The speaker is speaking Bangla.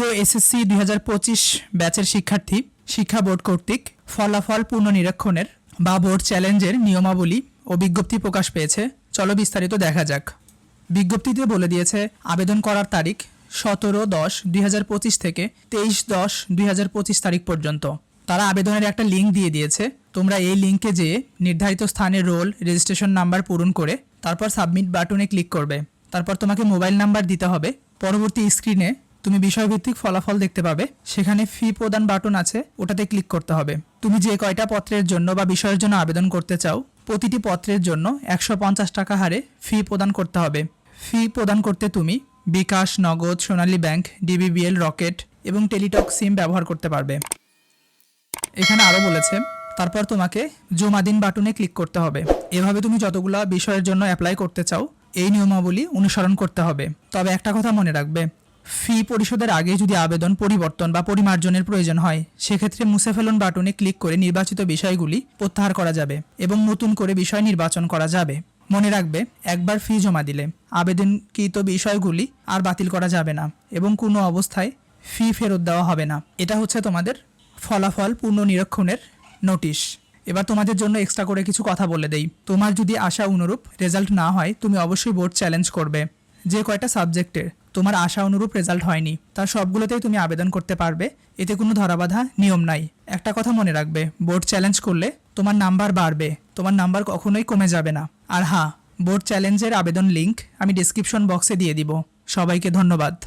প্রিয় এসএসসি দুই হাজার পঁচিশ ব্যাচের শিক্ষার্থী শিক্ষা বোর্ড কর্তৃক ফলাফল পুনর্নিরীক্ষণের বা বোর্ড চ্যালেঞ্জের নিয়মাবলী ও বিজ্ঞপ্তি প্রকাশ পেয়েছে। চলো বিস্তারিত দেখা যাক। বিজ্ঞপ্তিতে বলে দিয়েছে, আবেদন করার তারিখ সতেরো দশ দুই থেকে তেইশ দশ দুই তারিখ পর্যন্ত। তারা আবেদনের একটা লিঙ্ক দিয়ে দিয়েছে। তোমরা এই লিঙ্কে যেয়ে নির্ধারিত স্থানে রোল, রেজিস্ট্রেশন নাম্বার পূরণ করে তারপর সাবমিট বাটনে ক্লিক করবে। তারপর তোমাকে মোবাইল নাম্বার দিতে হবে। পরবর্তী স্ক্রিনে তুমি বিষয়ভিত্তিক ফলাফল দেখতে পাবে। সেখানে ফি প্রদান বাটন আছে, ওটাতে ক্লিক করতে হবে। তুমি যে কয়টা পত্রের জন্য বা বিষয়ের জন্য আবেদন করতে চাও, প্রতিটি পত্রের জন্য একশো পঞ্চাশ টাকা হারে ফি প্রদান করতে হবে। ফি প্রদান করতে তুমি bKash, Nagad, Sonali bank DBBL Rocket এবং টেলিটক সিম ব্যবহার করতে পারবে। এখানে আরও বলেছে, তারপর তোমাকে জমা দিন বাটনে ক্লিক করতে হবে। এভাবে তুমি যতগুলা বিষয়ের জন্য অ্যাপ্লাই করতে চাও, এই নিয়মাবলী অনুসরণ করতে হবে। তবে একটা কথা মনে রাখবে ফি পরিশোধের আগে যদি আবেদন পরিবর্তন বা পরিমার্জনের প্রয়োজন হয়, সেক্ষেত্রে মুছে ফেলুন বাটনে ক্লিক করে নির্বাচিত বিষয়গুলি প্রত্যাহার করা যাবে এবং নতুন করে বিষয় নির্বাচন করা যাবে। মনে রাখবে, একবার ফি জমা দিলে আবেদনকৃত বিষয়গুলি আর বাতিল করা যাবে না এবং কোনো অবস্থায় ফি ফেরত দেওয়া হবে না। এটা হচ্ছে তোমাদের ফলাফল পুনর্নিরীক্ষণের নোটিশ। এবার তোমাদের জন্য এক্সট্রা করে কিছু কথা বলে দেই। তোমার যদি আশা অনুরূপ রেজাল্ট না হয়, তুমি অবশ্যই বোর্ড চ্যালেঞ্জ করবে। যে কয়টা সাবজেক্টের তোমার আশা অনুরূপ রেজাল্ট হয়নি। তার সবগুলোতেই তুমি আবেদন করতে পারবে। এতে কোনো ধরাবাধা নিয়ম নাই। একটা কথা মনে রাখবে বোর্ড চ্যালেঞ্জ করলে তোমার নাম্বার বাড়বে। তোমার নাম্বার কখনোই কমে যাবে না। আর হ্যাঁ বোর্ড চ্যালেঞ্জের আবেদন লিঙ্ক আমি ডিসক্রিপশন বক্সে দিয়ে দিব। সবাইকে ধন্যবাদ।